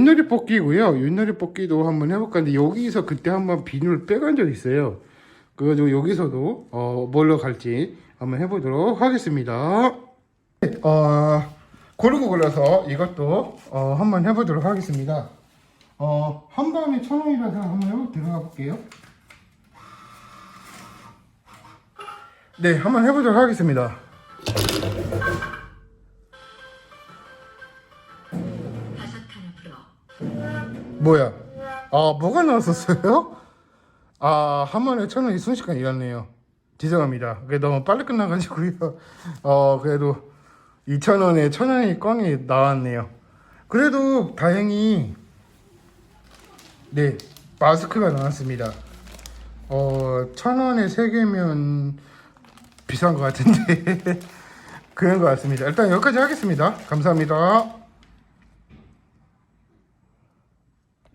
윷놀이 뽑기고요. 윷놀이 뽑기도 한번 해볼까 하는데 여기서 그때 한번 비누를 빼간 적 있어요. 그래가지고 여기서도 어, 뭘로 갈지 한번 해보도록 하겠습니다. 네, 어, 고르고 골라서 이것도 어, 한번 해보도록 하겠습니다. 어, 한 번에 천 원이라서 한번 들어가 볼게요. 네, 한번 해보도록 하겠습니다. 뭐야? 아, 뭐가 나왔었어요? 아, 한 번에 천 원이 순식간에 일었네요. 죄송합니다. 그게 너무 빨리 끝나가지고요. 어, 그래도 2천 원에 천 원이 꽝이 나왔네요. 그래도 다행히 네 마스크가 나왔습니다. 어, 천 원에 세 개면 비싼 것 같은데 그런 것 같습니다. 일단 여기까지 하겠습니다. 감사합니다.